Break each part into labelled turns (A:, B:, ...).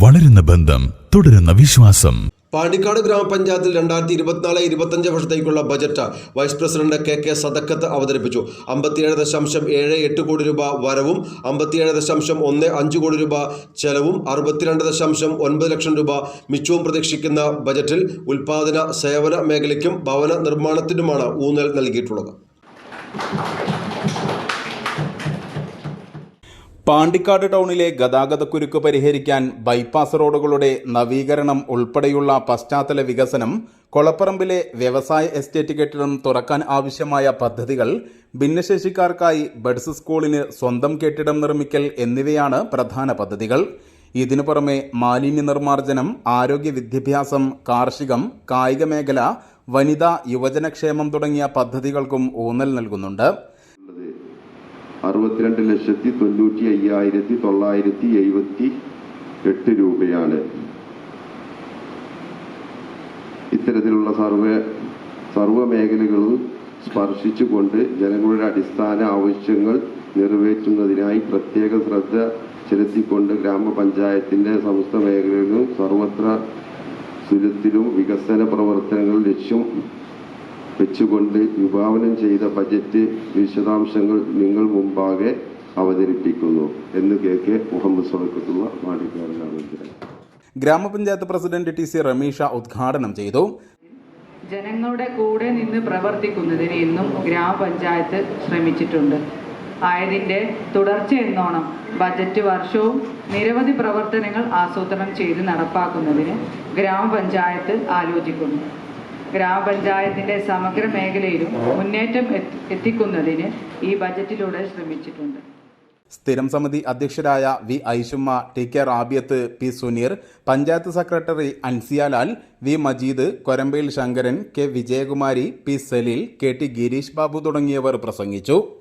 A: വളരുന്ന ബന്ധം തുടരുന്ന വിശ്വാസം.
B: പാണ്ടിക്കാട് ഗ്രാമപഞ്ചായത്തിൽ രണ്ടായിരത്തി ഇരുപത്തിനാല് ഇരുപത്തഞ്ച് വർഷത്തേക്കുള്ള budget vice president K K Sadakkath അവതരിപ്പിച്ചു. അമ്പത്തിയേഴ് ദശാംശം ഏഴ് എട്ട് കോടി രൂപ വരവും അമ്പത്തിയേഴ് ദശാംശം ഒന്ന് അഞ്ച് കോടി രൂപ ചെലവും അറുപത്തിരണ്ട് ദശാംശം ഒൻപത് ലക്ഷം രൂപ മിച്ചവും പ്രതീക്ഷിക്കുന്ന ബജറ്റിൽ ഉൽപാദന സേവന മേഖലയ്ക്കും ഭവന നിർമ്മാണത്തിനുമാണ് ഊന്നൽ നൽകിയിട്ടുള്ളത്.
C: പാണ്ടിക്കാട് ടൗണിലെ ഗതാഗതക്കുരുക്ക് പരിഹരിക്കാൻ ബൈപ്പാസ് റോഡുകളുടെ നവീകരണം ഉൾപ്പെടെയുള്ള പശ്ചാത്തല വികസനം കൊളപ്പറമ്പിലെ വ്യവസായ എസ്റ്റേറ്റ് കെട്ടിടം തുറക്കാൻ ആവശ്യമായ പദ്ധതികൾ ഭിന്നശേഷിക്കാർക്കായി ബഡ്സ് സ്കൂളിന് സ്വന്തം കെട്ടിടം നിർമ്മിക്കൽ എന്നിവയാണ് പ്രധാന പദ്ധതികൾ. ഇതിനു പുറമെ മാലിന്യ നിർമ്മാർജനം ആരോഗ്യ വിദ്യാഭ്യാസം കാർഷികം കായിക മേഖല വനിതാ യുവജനക്ഷേമം തുടങ്ങിയ പദ്ധതികൾക്കും ഊന്നൽ നൽകുന്നുണ്ട്.
D: അറുപത്തിരണ്ട് ലക്ഷത്തി തൊണ്ണൂറ്റി അയ്യായിരത്തി തൊള്ളായിരത്തി എഴുപത്തി എട്ട് രൂപയാണ്. ഇത്തരത്തിലുള്ള സർവേ സർവ മേഖലകളും സ്പർശിച്ചുകൊണ്ട് ജനങ്ങളുടെ അടിസ്ഥാന ആവശ്യങ്ങൾ നിറവേറ്റുന്നതിനായി പ്രത്യേക ശ്രദ്ധ ചെലുത്തിക്കൊണ്ട് ഗ്രാമപഞ്ചായത്തിന്റെ സമസ്ത മേഖലകളിലും സർവത്ര സുരത്തിലും വികസന പ്രവർത്തനങ്ങൾ ലക്ഷ്യം വെച്ചുകൊണ്ട് വിഭാവനം ചെയ്ത ബജറ്റ് വിശദാംശങ്ങൾ നിങ്ങൾ മുമ്പാകെ അവതരിപ്പിക്കുന്നു എന്ന് കെ കെ മുഹമ്മദ് സ്വലക്കത്തുള്ള മാടിക്കാരനാണ്
C: ഗ്രാമപഞ്ചായത്ത് പ്രസിഡന്റ് ടി സി റമീഷ ഉദ്ഘാടനം ചെയ്തു.
E: ജനങ്ങളുടെ കൂടെ നിന്ന് പ്രവർത്തിക്കുന്നതിന് ഇന്നും ഗ്രാമപഞ്ചായത്ത് ശ്രമിച്ചിട്ടുണ്ട്. ആയതിന്റെ തുടർച്ച എന്നോണം ബജറ്റ് വർഷവും നിരവധി പ്രവർത്തനങ്ങൾ ആസൂത്രണം ചെയ്ത് നടപ്പാക്കുന്നതിന് ഗ്രാമപഞ്ചായത്ത് ആലോചിക്കുന്നു. ഗ്രാമപഞ്ചായത്തിന്റെ സമഗ്ര മേഖലയിലും മുന്നേറ്റം എത്തി- എത്തിക്കുന്നതിന് ഈ ബജറ്റിലൂടെ ശ്രമിച്ചിട്ടുണ്ട്.
C: സ്ഥിരം സമിതി അധ്യക്ഷരായ V Aishumma T K Rabiyath P Suneer panchayat secretary Ansiyalal V Majeed Korambayil Sankaran K Vijayakumari P Saleel K T Gireesh Babu തുടങ്ങിയവർ പ്രസംഗിച്ചു.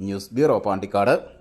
C: News bureau Pandikkad.